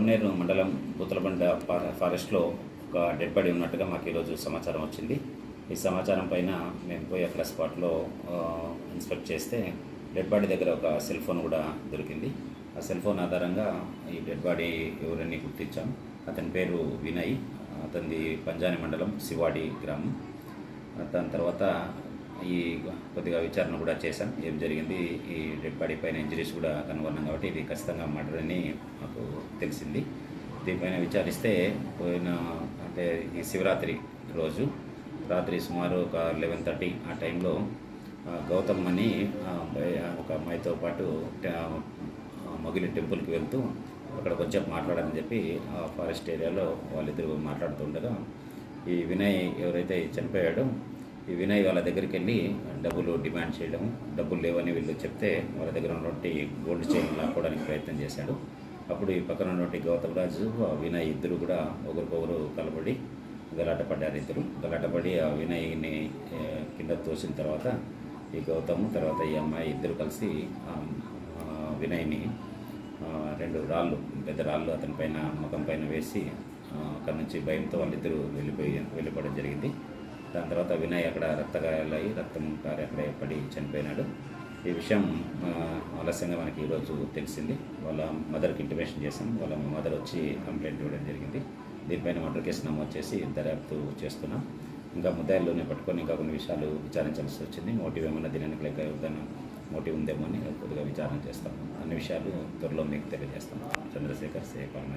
పలమనేరు మండలం బూతలబండ ఫారెస్ట్లో ఒక డెడ్ బాడీ ఉన్నట్టుగా మాకు ఈరోజు సమాచారం వచ్చింది. ఈ సమాచారం పైన మేము పోయి అక్కడ స్పాట్లో ఇన్స్పెక్ట్ చేస్తే డెడ్ బాడీ దగ్గర ఒక సెల్ ఫోన్ కూడా దొరికింది. ఆ సెల్ ఫోన్ ఆధారంగా ఈ డెడ్ బాడీ ఎవరని గుర్తించాం. అతని పేరు వినయ్ అతనిది పంజాని మండలం శివాడి గ్రామం. దాని తర్వాత ఈ కొద్దిగా విచారణ కూడా చేశాం. ఏం జరిగింది? ఈ డెడ్ బాడీ పైన ఇంజరీస్ కూడా కనుగొన్నాం కాబట్టి ఇది ఖచ్చితంగా మర్డర్ అని మాకు తెలిసింది. దీనిపైన విచారిస్తే పోయిన అంటే ఈ శివరాత్రి రోజు రాత్రి సుమారు ఒక లెవెన్ థర్టీ ఆ టైంలో గౌతమ్ అని ఒక అమ్మాయితో పాటు మగిలి మొగిలి టెంపుల్కి వెళ్తూ అక్కడ కొంచెం మాట్లాడని చెప్పి ఆ ఫారెస్ట్ ఏరియాలో వాళ్ళిద్దరు మాట్లాడుతుండగా ఈ వినయ్ ఎవరైతే చనిపోయాడో ఈ వినయ్ వాళ్ళ దగ్గరికి వెళ్ళి డబ్బులు డిమాండ్ చేయడం డబ్బులు లేవని వీళ్ళు చెప్తే వాళ్ళ దగ్గర ఉన్నటువంటి గోల్డ్ చైన్ లాక్కోవడానికి ప్రయత్నం చేశాడు. అప్పుడు ఈ పక్కన ఉన్నటువంటి గౌతమ్ రాజు ఆ వినయ్ ఇద్దరు కూడా ఒకరికొకరు కలబడి గలాట పడ్డారు ఇద్దరు. గలాట పడి ఆ వినయ్ని కింద తోసిన తర్వాత ఈ గౌతమ్ తర్వాత ఈ అమ్మాయి ఇద్దరు కలిసి వినయ్ని రెండు రాళ్ళు పెద్ద రాళ్ళు అతని పైన ముఖం పైన వేసి అక్కడి నుంచి భయంతో వాళ్ళిద్దరూ వెళ్ళిపోయి వెళ్ళిపోవడం జరిగింది. దాని తర్వాత వినయ్ అక్కడ రక్తగాయాలయ్యి రక్తం కారి అక్కడే పడి చనిపోయినాడు. ఈ విషయం ఆలస్యంగా మనకి ఈరోజు తెలిసింది. వాళ్ళ మదర్కి ఇంటిమేషన్ చేసాం వాళ్ళ మదర్ వచ్చి కంప్లైంట్ ఇవ్వడం జరిగింది. దీనిపైన మర్డర్ కేసు నమోదు చేసి దర్యాప్తు చేస్తున్నాం. ఇంకా ముద్దాయిల్లోనే పట్టుకొని ఇంకా కొన్ని విషయాలు విచారించాల్సి వచ్చింది. మోటివ్ ఏమన్నా దీనికి లేక ఏదైనా మోటివ్ ఉందేమో అని కొద్దిగా విచారణ చేస్తాం. అన్ని విషయాలు త్వరలో మీకు తెలియజేస్తాం. చంద్రశేఖర్ సేపాల్